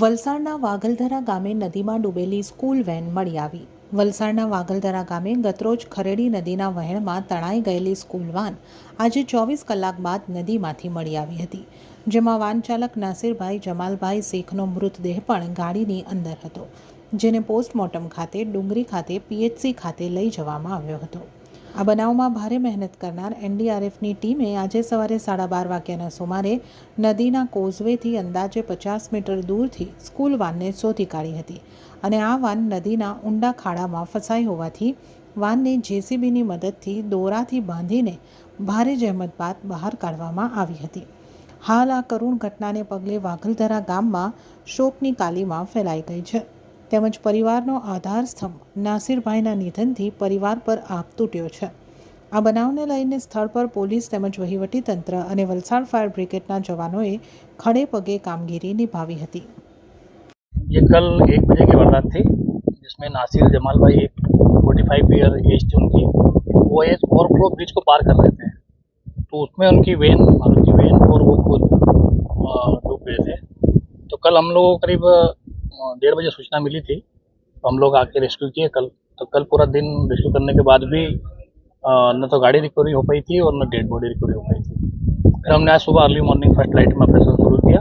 વલસાડના વાઘલધરા ગામે નદીમાં ડૂબેલી સ્કૂલ વેન મળી આવી. વલસાડના વાઘલધરા ગામે ગતરોજ ખરેડી નદીના વહેણમાં તણાઈ ગયેલી સ્કૂલ વાન આજે ચોવીસ કલાક બાદ નદીમાંથી મળી આવી હતી, જેમાં વાન ચાલક નાસિરભાઈ જમાલભાઈ શેખનો મૃતદેહ પણ ગાડીની અંદર હતો, જેને પોસ્ટમોર્ટમ ખાતે ડુંગરી ખાતે પીએચસી ખાતે લઈ જવામાં આવ્યો હતો. આ બનાવમાં ભારે મહેનત કરનાર એનડીઆરએફની ટીમે આજે સવારે સાડા બાર વાગ્યાના સુમારે નદીના કોઝવેથી અંદાજે પચાસ મીટર દૂરથી સ્કૂલ વાનને શોધી કાઢી હતી અને આ વાન નદીના ઊંડા ખાડામાં ફસાઈ હોવાથી વાનને જેસીબીની મદદથી દોરાથી બાંધીને ભારે જહેમત બાદ બહાર કાઢવામાં આવી હતી. હાલ આ કરુણ ઘટનાને પગલે વાઘલધરા ગામમાં શોકની કાલીમાં ફેલાઈ ગઈ છે. તેમજ પરિવારનો આધાર સ્તંભ નાસિરભાઈના નિધનથી પરિવાર પર આપ તૂટ્યો છે આ બનાવને લઈને સ્થળ પર પોલીસ તેમજ વહીવટીતંત્ર અને વલસાડ ફાયર બ્રિગેડના જવાનોએ ખડે પગે કામગીરી નિભાવી હતી ये कल एक बजे की वारदात थी जिसमें नासिर जमाल भाई एक फोर्टी फाइव ईयर एज थी उनकी वो एक ओवरफ्लो ब्रिज को पार कर रहे थे तो उसमें उनकी वेन मारुति वेन और वो खुद अ, डूब गए थे तो कल हम लोगों को करीब अ, डेढ़ बजे सूचना मिली थी। तो हम लोग आके रेस्क्यू किए। कल तो कल पूरा दिन रेस्क्यू करने के बाद भी न तो गाड़ी रिकवरी हो पाई थी और न डेड बॉडी रिकवरी हो पाई थी। फिर हमने आज सुबह अर्ली मॉर्निंग फ़र्स्ट लाइट में ऑपरेशन शुरू किया।